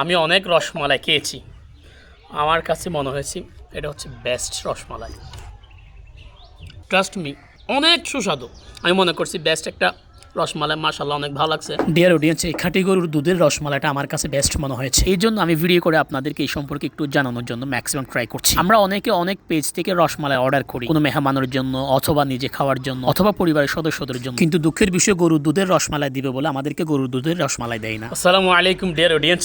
আমি অনেক রসমালাই খেয়েছি। আমার কাছে মনে হয়েছে এটা হচ্ছে বেস্ট রসমালাই। ট্রাস্ট মি অনেক সুস্বাদু। আমি মনে করছি বেস্ট একটা রসমালাই মাসাল্লাহ অনেক ভালো লাগছে। ডিয়ার অডিয়েন্স এই খাঁটি গরুর দুধের রসমালাইটা আমার কাছে বেস্ট মনে হয়েছে। এই জন্য আমি ভিডিও করে আপনাদেরকে এই সম্পর্কে একটু জানানোর জন্য ম্যাক্সিমাম ট্রাই করছি। আমরা অনেকে অনেক পেজ থেকে রসমালাই অর্ডার করি। কোনো মেহমানের জন্য অথবা নিজে খাওয়ার জন্য অথবা পরিবারের সদস্যদের জন্য। কিন্তু দুঃখের বিষয় গরুর দুধের রসমালাই দিবে বলে আমাদেরকে গরুর দুধের রসমালাই দেয় না। আসসালামু আলাইকুম ডিয়ার অডিয়েন্স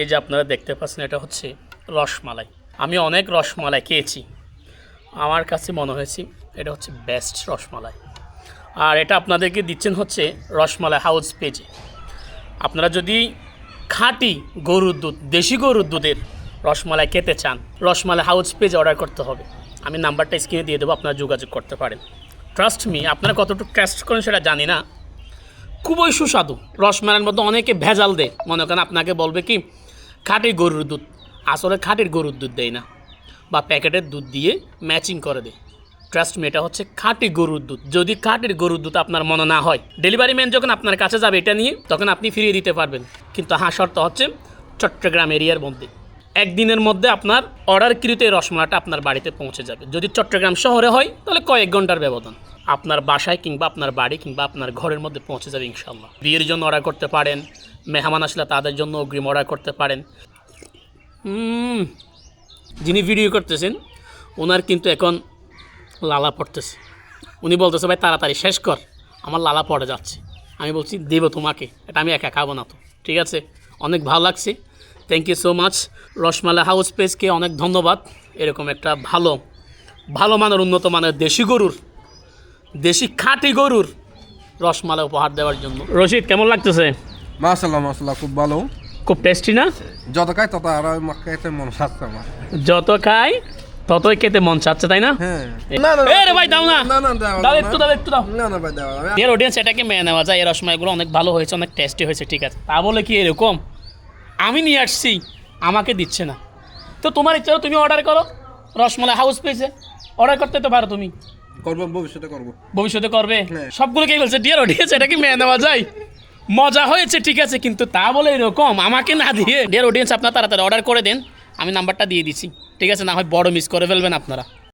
এই যে আপনারা দেখতে পাচ্ছেন, এটা হচ্ছে রসমালাই। আমি অনেক রসমালাই খেয়েছি। আমার কাছে মনে হয়েছে এটা হচ্ছে বেস্ট রসমালাই। আর এটা আপনাদেরকে দিচ্ছেন হচ্ছে রসমালাই হাউস পেজে আপনারা যদি খাঁটি গরুর দুধ, দেশি গরুর দুধের রসমালাই খেতে চান, রসমালাই হাউস পেজে অর্ডার করতে হবে। আমি নাম্বারটা স্ক্রিনে দিয়ে দেবো, আপনারা যোগাযোগ করতে পারেন। ট্রাস্ট মি আপনারা কতটুকু ট্রাস্ট করেন সেটা জানি না। খুবই সুস্বাদু। রসমালাইয়ের মধ্যে অনেকে ভেজাল দেয়। মনে করেন আপনাকে বলবে কি খাঁটি গরুর দুধ। আসলে খাঁটির গরুর দুধ দেয় না। বা প্যাকেটের দুধ দিয়ে ম্যাচিং করে দেয়। ট্রাস্ট মি এটা হচ্ছে খাঁটি গরুর দুধ। যদি খাঁটির গরুর দুধ আপনার মনে না হয় ডেলিভারি ম্যান যখন আপনার কাছে যাবে এটা নিয়ে, তখন আপনি ফিরিয়ে দিতে পারবেন। কিন্তু হাঁ শর্ত হচ্ছে চট্টগ্রাম এরিয়ার মধ্যে। একদিনের মধ্যে আপনার অর্ডারকৃত এই রসমালাটা আপনার বাড়িতে পৌঁছে যাবে। যদি চট্টগ্রাম শহরে হয়, তাহলে কয়েক ঘণ্টার ব্যবধান। আপনার বাসায় কিংবা আপনার বাড়ি কিংবা আপনার ঘরের মধ্যে পৌঁছে যাবে ইনশাল্লাহ বিয়ের জন্য অর্ডার করতে পারেন, মেহমান আসলে তাদের জন্য অগ্রিম অর্ডার করতে পারেন। যিনি ভিডিও করতেছেন, ওনার কিন্তু এখন লালা পড়তেছে। উনি বলতেছে, ভাই, তাড়াতাড়ি শেষ কর, আমার লালা পড়ে যাচ্ছে। আমি বলছি, দেব তোমাকে, এটা আমি একা খাব না তো। ঠিক আছে? অনেক ভালো লাগছে। Thank you so much rasmalai house পেজকে অনেক ধন্যবাদ। এরকম একটা ভালো ভালো মানের উন্নত মানের দেশি গরুর দেশি খাঁটি গরুর রসমালাই উপহার দেওয়ার জন্য। রশিদ কেমন লাগতেছে? মাশাল্লাহ মাশাল্লাহ খুব ভালো। খুব টেস্টি না? যত খাই তত আর খাইতে মন চাচ্ছে আমার। যত খাই ততই খেতে মন চাচ্ছে তাই না? হ্যাঁ। রে ভাই দাও না। না না দেওয়া দাও একটু দাও একটু দাও। না না ভাই না। এর অডিয়েন্স এটাকে মেনে নেওয়া যায়। এই রসমালাইগুলো অনেক ভালো হয়েছে অনেক টেস্টি হয়েছে ঠিক আছে। তা বলে কি এরকম? আমি নিয়ে আসছি আমাকে দিচ্ছে না। তো তোমার ইচ্ছা তুমি অর্ডার করো। রসমালাই হাউস পেয়েছে। অর্ডার করতে তো পারো তুমি। করব ভবিষ্যতে করব। ভবিষ্যতে করবে। হ্যাঁ। সবগুলোকেই বলছে ডিয়ার অডিয়েন্স এটাকে মেয়ে নেওয়া যায়? মজা হয়েছে ঠিক আছে কিন্তু তা বলে এরকম আমাকে না দিয়ে ডিয়ার অডিয়েন্স আপনার তাড়াতাড়ি অর্ডার করে দেন আমি নাম্বারটা দিয়ে দিচ্ছি ঠিক আছে না হয় বড় মিস করে ফেলবেন আপনারা।